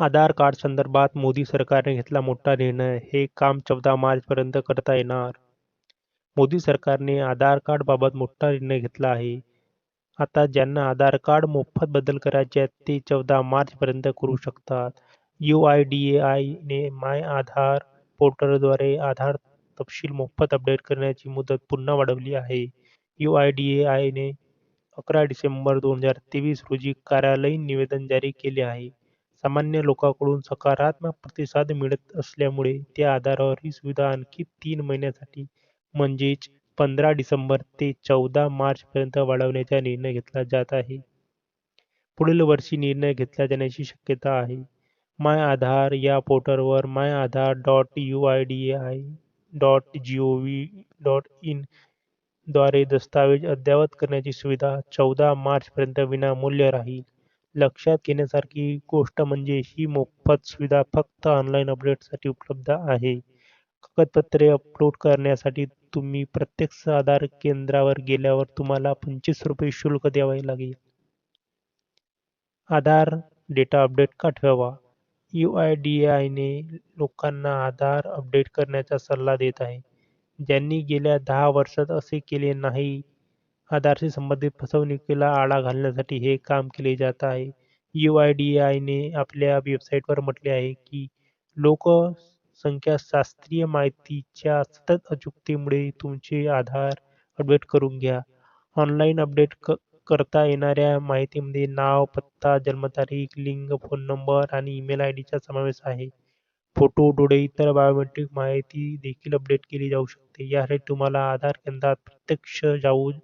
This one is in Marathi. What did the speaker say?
आधार कार्ड संदर्भात मोदी सरकारने घेतला मोठा निर्णय, हे काम चौदा मार्चपर्यंत करता येणार. मोदी सरकारने आधार कार्ड बाबत मोठा निर्णय घेतला आहे. आता ज्यांना आधार कार्ड मोफत बदल करायचे आहेत ते चौदा मार्चपर्यंत करू शकतात. यू आय डी ए ने माय आधार पोर्टलद्वारे आधार तपशील मोफत अपडेट करण्याची मुदत पुन्हा वाढवली आहे. यू आय डी ए ने अकरा डिसेंबर दोन हजार तेवीस रोजी कार्यालयीन निवेदन जारी केले आहे. सामान्य लोकांकडून सकारात्मक प्रतिसाद मिळत असल्यामुळे त्या आधारावर ही सुविधा आणखी तीन महिन्यासाठी म्हणजेच पंधरा डिसेंबर ते चौदा मार्चपर्यंत वाढवण्याचा निर्णय घेतला जात आहे. पुढील वर्षी निर्णय घेतला जाण्याची शक्यता आहे. माय आधार या पोर्टलवर my Aadhaar dot U I D A I dot G O V इनद्वारे दस्तावेज अद्ययावत करण्याची सुविधा चौदा मार्चपर्यंत विनामूल्य राहील. लक्षात घेण्यासारखी गोष्ट म्हणजे ही मोफत सुविधा फक्त ऑनलाइन अपडेटसाठी उपलब्ध आहे. कागदपत्रे अपलोड करण्यासाठी तुम्ही प्रत्यक्ष आधार केंद्रावर गेल्यावर तुम्हाला पंचवीस रुपये शुल्क द्यावे लागेल. आधार डेटा अपडेट का ठेवावा? आयने लोकांना आधार अपडेट करण्याचा सल्ला देत आहे. ज्यांनी गेल्या दहा वर्षात असे केले नाही. आधारशी संबंधित फसवणुकीला आळा घालण्यासाठी हे काम केले जात आहे. यू आय डी आयने आपल्या वेबसाईटवर म्हटले आहे की लोकसंख्याशास्त्रीय माहितीच्या सतत अचूकतेमुळे तुमचे आधार अपडेट करून घ्या. ऑनलाईन अपडेट करता येणाऱ्या माहितीमध्ये नाव, पत्ता, जन्मतारीख, लिंग, फोन नंबर आणि ईमेल आय डीचा समावेश आहे. फोटो, डोळे इतर बायोमेट्रिक माहिती देखील अपडेट केली जाऊ शकते. यासाठी तुम्हाला आधार केंद्रात प्रत्यक्ष जाऊन